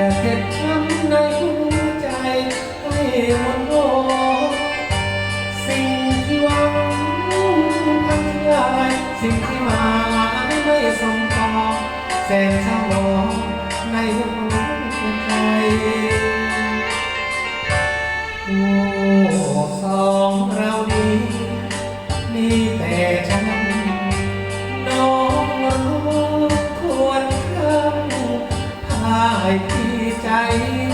อย่าเจ็บช้ในหัวใจให้หมดโลกสิ่งที่หวังพังทลายสิ่งที่มาไม่สมปองแสนเศร้องในหัวใจโอ้สองเรานี้มีแต่ฉันน้องรู้ควรคำให้ ใจ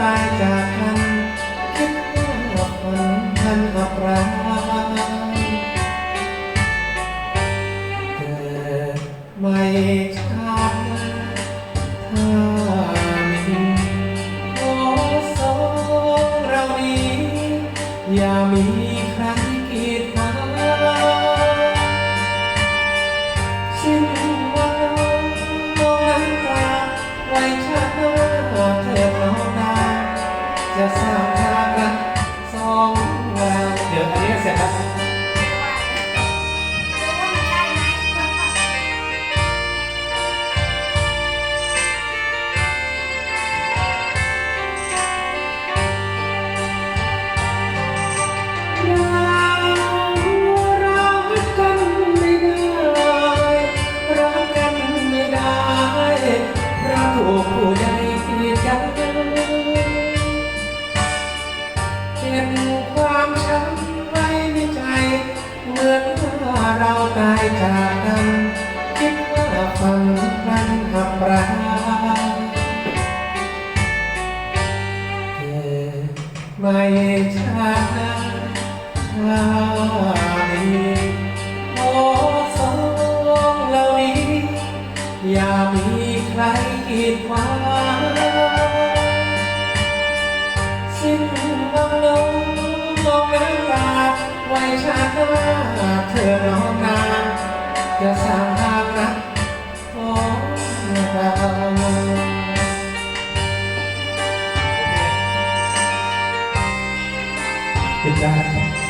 ตายจากกันคิดว่าฝันทันกับรักเกิดไม่ ไม่ชาติหน้าถ้ามีขอสองเหล่านี้ อย่ามีใครกีดขวางสิ้นหวังลงลงน้ำตาไว้ชาติหน้าเธอน้องนาจะสร้างทางรักของเรา เป็นได้